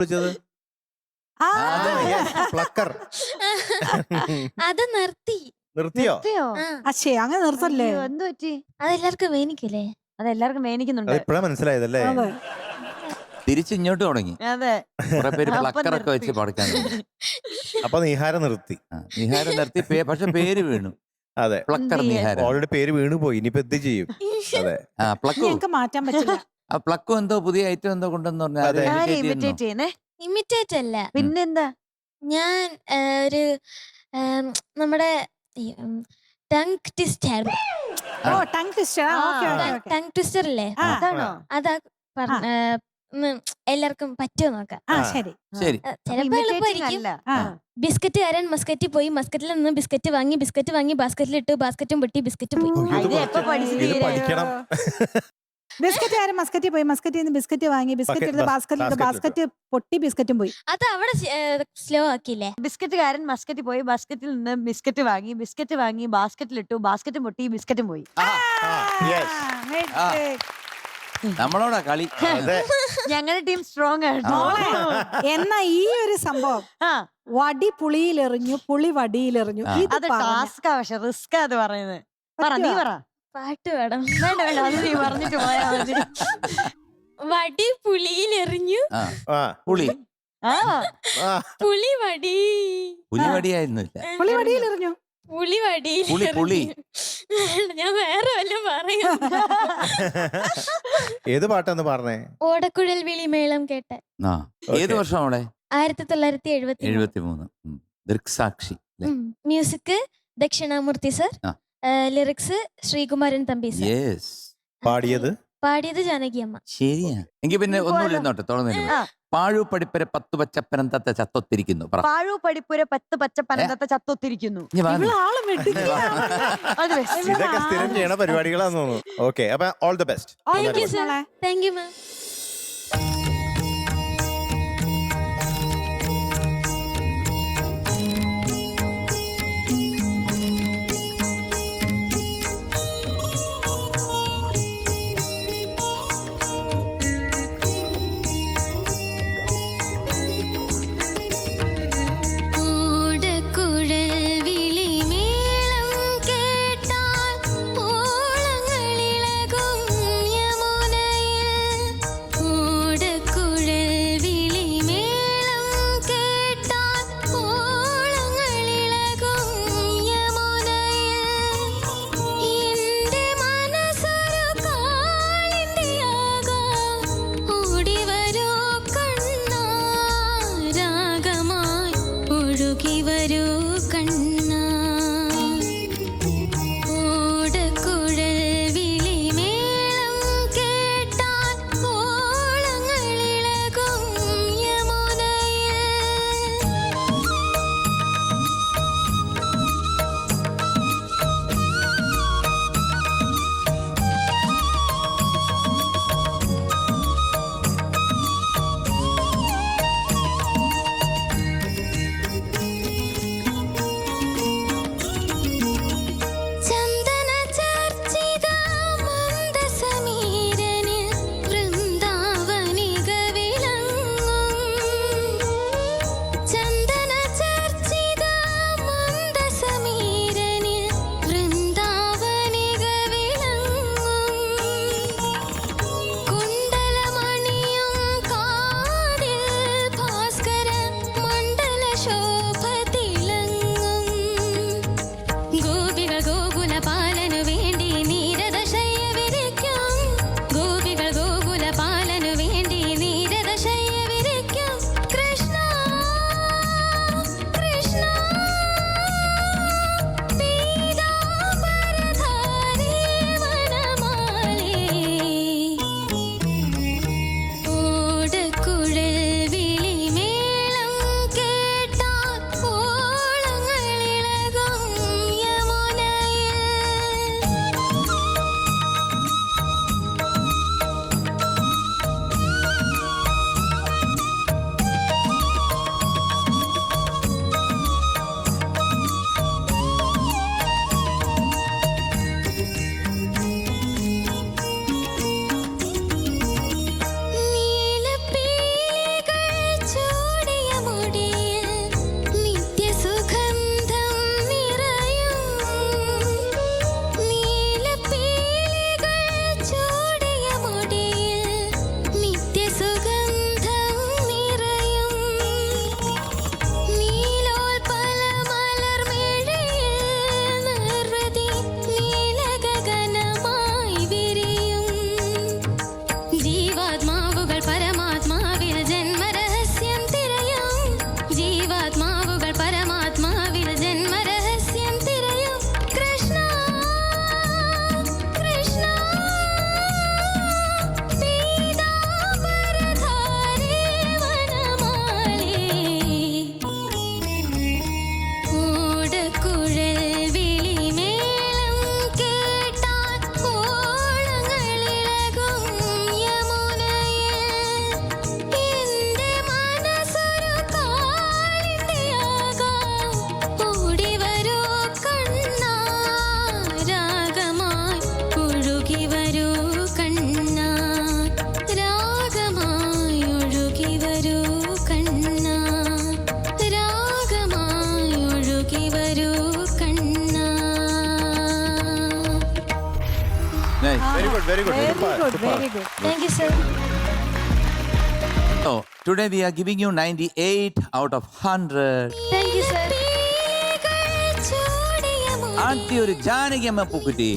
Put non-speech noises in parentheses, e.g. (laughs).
വിളിച്ചത്? ആ, (laughs) അത് നിർത്തി. നിർത്തിയോ? നിർത്തിയോ? ആ. അങ്ങനെ നിർത്തല്ലേ? അയ്യോ, എന്ത് പറ്റി? അതെല്ലാവർക്കും വേനിക്കില്ലേ? അതെല്ലാവർക്കും വേനിക്കുന്നുണ്ട്. അത് ഇപ്പഴാ മനസ്സിലായതല്ലേ? അതെ. തിരിച്ചിങ്ങോട്ട് തുടങ്ങി. അതെ. കുറെ പേര് അപ്പം പ്ലക്കറൊക്കെ വെച്ച് നിർത്തി. പഠിക്കാൻ തുടങ്ങി. (laughs) അപ്പൊ നിഹാരം നിർത്തി. നിഹാരം നിർത്തി. പേ- പക്ഷെ പേര് വീണു. അതെ. പ്ലക്കർ എന്ത് ചെയ്യാൻ? നിഹാരം. ഓൾറെഡി പേര് വീണു പോയി ഇനിയിപ്പോ എന്ത് ചെയ്യും? (laughs) അതെ. ആ പ്ലക്കു ഞങ്ങക്ക് മാറ്റാൻ പറ്റില്ല. ആ പ്ലക്കു എന്തോ പുതിയ ഐറ്റം എന്തോ കൊണ്ടെന്ന് പറഞ്ഞാൽ ഇമിറ്റേറ്റ് ചെയ്യുന്നേ? ഇമിറ്റേറ്റ് അല്ല. പിന്നെന്താ? ഞാൻ ആ, ഒരു ആം, നമ്മുടെ tongue twister. Oh tongue twister. ആ. Okay okay okay. Tongue twister ഇല്ലേ ആ അതാണോ? അതാ പറഞ്ഞ ആ, എല്ലാവർക്കും പറ്റുമോ നോക്കാം? ആ ആ. ശരി. ശരി. ആ, ചിലപ്പോ Imitating എളുപ്പമായിരിക്കും. അല്ല. ആ. ബിസ്ക്കറ്റുകാരൻ മസ്കറ്റിൽ പോയി. മസ്കറ്റിൽ നിന്ന് ബിസ്ക്കറ്റ് വാങ്ങി ബിസ്ക്കറ്റ് വാങ്ങി ബാസ്ക്കറ്റിൽ ഇട്ട് ബാസ്ക്കറ്റും പൊട്ടി ബിസ്ക്കറ്റ് പോയി. ഇത് ഇത് എപ്പോ പഠിച്ച- ഇത് പഠിക്കണം. (laughs) ബിസ്ക്കറ്റ് ആരും മസ്കറ്റിൽ പോയി. മസ്കറ്റിൽ നിന്ന് ബിസ്ക്കറ്റ് വാങ്ങി ബിസ്ക്കറ്റ് എടുത്ത് ബാസ്ക്കറ്റിൽ basket ബാസ്ക്കറ്റ് പൊട്ടി ബിസ്ക്കറ്റും പോയി. അത് അവിടെ സ്ലോ ആക്കിയില്ലേ? ബിസ്ക്കറ്റുകാരൻ മസ്കറ്റിൽ പോയി ബാസ്ക്കറ്റിൽ നിന്ന് ബിസ്ക്കറ്റ് വാങ്ങി ബിസ്ക്കറ്റ് വാങ്ങി ബാസ്ക്കറ്റിൽ ഇട്ടു ബാസ്ക്കറ്റും പൊട്ടി ബിസ്ക്കറ്റും പോയി. നമ്മളോടാ കളി. ഞങ്ങളുടെ ടീം സ്ട്രോങ് ആണ്. മോളെ. എന്നാ ഈ ഒരു സംഭവം. വടി പുളിയിലെറിഞ്ഞു പുളി വടിയിലെറിഞ്ഞു. ഇത് അത് ടാസ്ക് പക്ഷെ റിസ്ക് അത് പറയുന്നത്. പറ നീ പറ. പാട്ട് വേണം. വേണ്ട വേണ്ട അത് നീ പറഞ്ഞിട്ട് പോയാ മതി. വടി പുളിയിൽ എറിഞ്ഞു ആ. പുളി. ആ. പുളി വടി പുലിവടിയായിരുന്നില്ല പുളി വടിയിലെറിഞ്ഞു പുളി വടിയിൽ പുളി, പുളി. പുളി ഞാൻ വേറെ വല്ലതും പറയും. ഏത് പാട്ടാന്ന് പറഞ്ഞേ? ഓടക്കുഴൽ വിളി മേളം കേട്ട ആ. ഏത് Okay. വർഷം അവിടെ? ആയിരത്തി തൊള്ളായിരത്തി എഴുപത്തി എഴുപത്തി മൂന്ന് ദൃക്സാക്ഷി മ്യൂസിക് ദക്ഷിണാമൂർത്തി സർ. ആ. Lyrics Sreekumaran Thampi sir yes പാടിയത്? പാടിയത് ജാനകി അമ്മ. ശരിയാ. എങ്കിൽ പിന്നെ ഒന്നും തുറന്നിരുന്നു ആ. പാഴു പടിപ്പര പത്തു പച്ചപ്പനം തത്ത ചത്തൊത്തിരിക്കുന്നു. പറ. പാഴു പടിപ്പുര പത്ത് പച്ചപ്പനന്തത്തെ ചത്തൊത്തിരിക്കുന്നു. ഇനി വാ. നീ. ഇവൾ ആൾ മിടുക്കിയാണ്. അത്. best. ഇതൊക്കെ സ്ഥിരം ചെയ്യണ പരിപാടികളാന്ന് തോന്നുന്നു. ഓക്കെ അപ്പൊ all the best Thank you, sir. മോളെ. Thank you ma'am very good very good very good very good thank you sir So, today we are giving you 98 out of 100. Thank you sir ആദ്യ ഒരു ജാനകി അമ്മ പൂക്കുറ്റി